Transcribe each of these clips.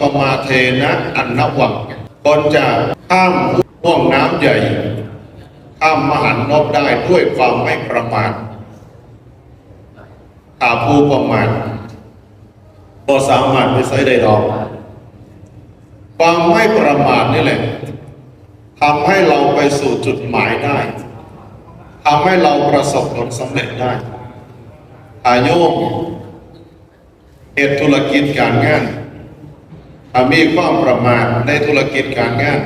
ปมาเทนะอันนวังคนจะข้ามห่วงน้ำใหญ่ ข้ามมหันนบได้ด้วยความไม่ประมาทถ้าผู้ประมาทก็สามารถไปใช้ได้ดอกความไม่ประมาทนี่แหละทำให้เราไปสู่จุดหมายได้ทำให้เราประสบผลสำเร็จได้อายมเหตุธุรกิจการงาน มีความประมาทในธุรกิจการงาน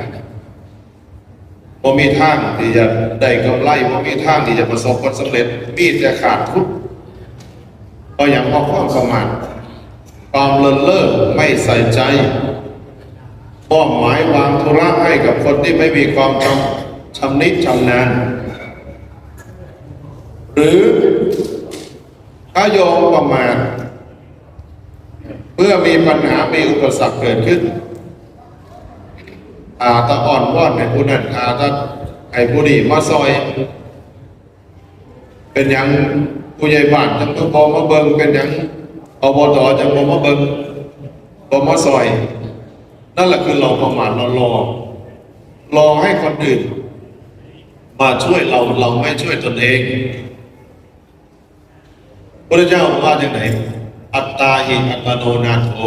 บ่มีทางที่จะได้กำไรบ่มีทางที่จะประสบผลสำเร็จ มีแต่ขาดทุนเพราะอย่างเพราะความประมาทความเลินเล่อไม่ใส่ใจมอบหมายวางธุระให้กับคนที่ไม่มีความชำชำนิชำนาญหรือถ้าโยมประมาท มื่อมีปัญหามีอุปสรรคเกิดขึ้นอาตะอ่อนวอนให้ผู้นั้นอาตะให้ผู้นี้มาซอย เป็นอย่างผู้ใหญ่บ้านจังต้พอมาเบิงเป็นอย่างอบตจังพอมาเบิงพอมาซอย นั่นแหละคือเราประมาทเรารอรอให้คนอื่น มาช่วยเราเราไม่ช่วยตนเองพระเจ้าว่าอย่างไหน อัตตาหิอัตโนนาโถ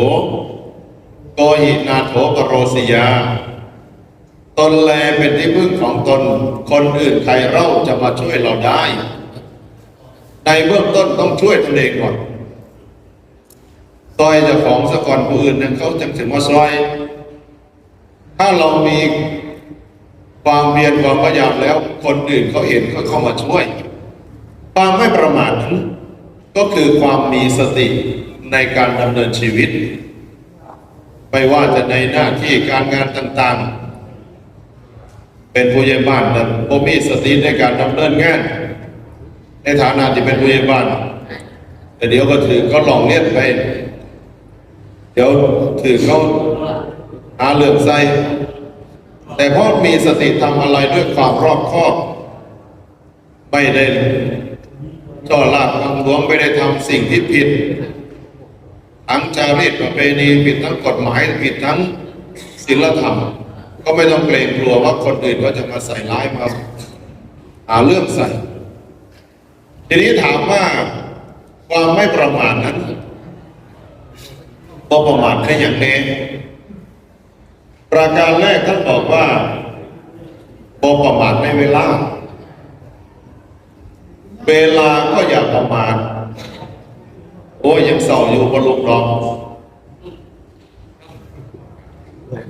โกหินาโถปโรสยา ตนแลเป็นที่พึ่งของตน คนอื่นใครเล่าจะมาช่วยเราได้ ในเบื้องต้นต้องช่วยตนเองก่อนซอยจ้าของสะก่อนผู้อื่นนั้นเขาจึงถึงมาซอย ถ้าเรามีความเพียรความพยายามแล้ว คนอื่นเขาเห็นเขาเข้ามาช่วยความไม่ประมาทนั้น ก็คือความมีสติในการดำเนินชีวิต ไม่ว่าจะในหน้าที่การงานต่างๆ เป็นผู้ใหญ่บ้านแต่ผมมีสติในการดำเนินงาน ในฐานะที่เป็นผู้ใหญ่บ้าน แต่เดี๋ยวก็ถือเขาหลองเลียนไป เดี๋ยวถือเขาหาเรื่องใส่แต่พราะมีสติทำอะไรด้วยความรอบคอบ ไม่ได้ จ่อลาบกังหลวงไม่ได้ทำสิ่งที่ผิด ทั้งจารีตประเพณีผิดทั้งกฎหมายผิดทั้งศีลธรรม ก็ไม่ต้องเกรงกลัวว่าคนอื่นก็จะมาใส่ร้ายมาหาเรื่องใส่ ทีนี้ถามว่าความไม่ประมาทนั้นก็ประมาทได้อย่างนี้ประการแรกท่านบอกว่าบประมาทในเวลา เวลาก็อย่าประมาทโอ้ยยังเศร้าอยู่บนลุกรอง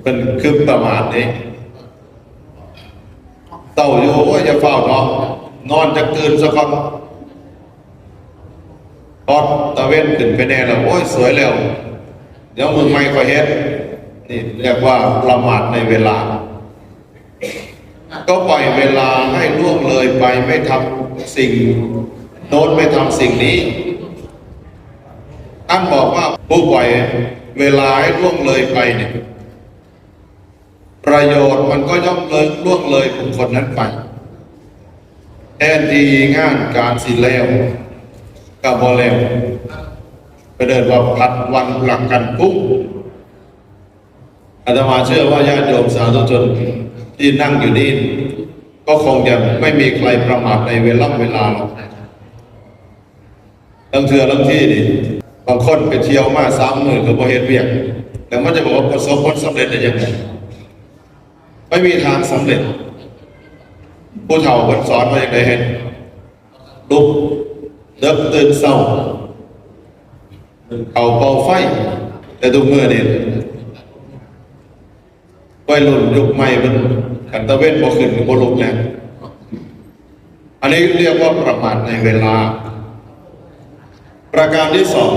เป็นคือประมาทนี่เศร้าอยู่โอ้ยอย่าเฝ้านาะนอนจะตื่นสักก่อนพอตะเว้นขึ้นไปแน่แล้วโอ้ยสวยแล้ว เดี๋ยวมึงไม่ก็เฮ็ดนี่เรียกว่าประมาทในเวลา ก็ปล่อยเวลาให้ล่วงเลยไปไม่ทำ สิ่งโน้นไม่ทำสิ่งนี้ท่านบอกว่าผู้ปล่อยเวลาให้ล่วงเลยไปเนี่ยประโยชน์มันก็ย่อมเลยล่วงเลยบุคคลนั้นไปแทนที่งานการสิแล้วกับบอแล้วไปเดินว่าผัดวันหลักกันปุ๊บอาตมาเชื่อว่าญาติโยมสาธุชนที่นั่งอยู่นี่ ก็คงจะไม่มีใครประมาทในเวลาเวลาหรอกบางเทือบางที่นี่บางคนไปเที่ยวมาสามหมื่นกับโบเฮ็ดเวียกแต่มันจะบอกว่าประสบผลสำเร็จได้ยังไงไม่มีทางสำเร็จ ผู้เฒ่าคนสอนมาอย่างไรเห็นลุกเดิบตื่นเศร้าเขาเป่าไฟ แต่ทุกเมื่อนี่วัยรุ่นยุคใหม่มัน ขันตะเวนบ่ขึ้นบ่ลงแล้วอันนี้เรียกว่าประมาทในเวลา ประการที่สอง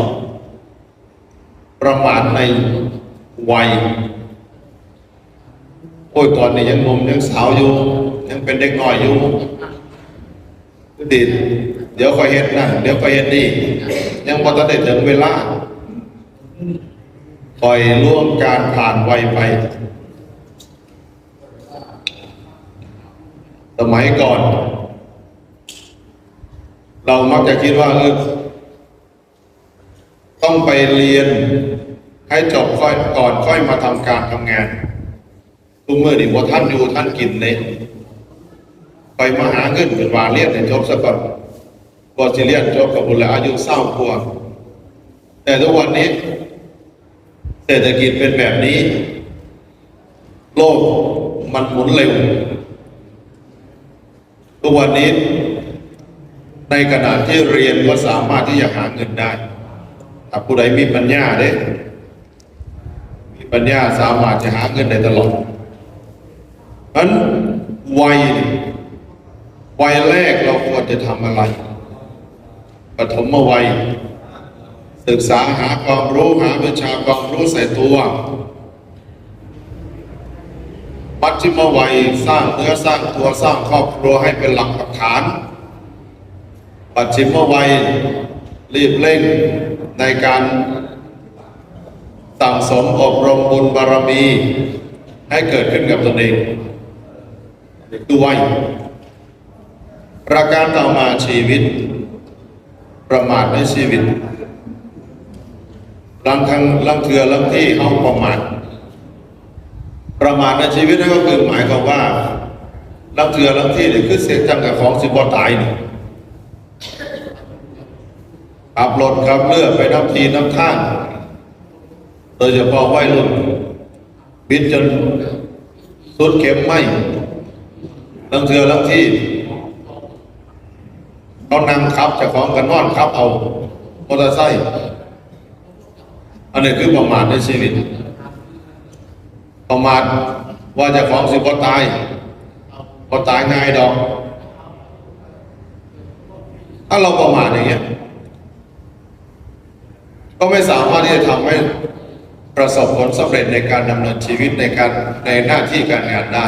ประมาทในวัยโอ้ยตอนนี้ยังหนุ่มยังสาวอยู่ ยังเป็นเด็กน้อยอยู่ดิดเดี๋ยวคอยเฮ็ดนั่นเดี๋ยวคอยเฮ็ดนี่ยังพอจะได้ถึงเวลาปล่อยล่วงการผ่านวัยไป สมัยก่อน เรามักจะคิดว่าเออต้องไปเรียนให้จบค่อยก่อนค่อยมาทำการทำงานทุกเมื่อนี่ว่าท่านอยู่ท่านกินเลยไปมาหาเงินเป็นวาเรียนให้จบซะก่อนก่อนสิเรียนจบกับบุญแล้วอายุเศร้ากว่าแต่ทุกวันนี้ เศรษฐกิจเป็นแบบนี้ โลกมันหมุนเร็ว ทุกวันนี้ในขณะที่เรียนก็สามารถที่จะหาเงินได้ถ้าผู้ใดมีปัญญาเด้มีปัญญาสามารถจะหาเงินได้ตลอดเพราะฉะนั้นวัยวัยแรกเราควรจะทำอะไร ปฐมวัย ศึกษาหาความรู้หาวิชาความรู้ใส่ตัว ปัจฉิมวัยสร้างเนื้อสร้างตัวสร้างครอบครัวให้เป็นหลักปักฐานปัจฉิมวัยรีบเร่งในการสั่งสมอบรมบุญบารมี ให้เกิดขึ้นกับตนเองนี่คือวัยประการต่อมาชีวิต ประมาทในชีวิตลังทังลังเถือลังที่เอาประมาท ประมาทในชีวิตนั่นก็คือหมายความว่าลังเถือลังที่นี่คือเสียจังกับของสิบวตายนี่ขับรถขับเรือไปน้ำทีน้ำท่าโดยเฉพาะวัยรุ่นบิดจนสุดเข็มไหมลังเถือลังที่เขานั่งขับจะของกันนอนขับเอามอเตอร์ไซค์อันนี้คือประมาทในชีวิต ประมาทว่าจะของสิบ่ตายบ่ตายง่ายดอกถ้าเราประมาทอย่างเงี้ย ก็ไม่สามารถที่จะทำให้ประสบผลสำเร็จในการดำเนินชีวิตในการในหน้าที่การงานได้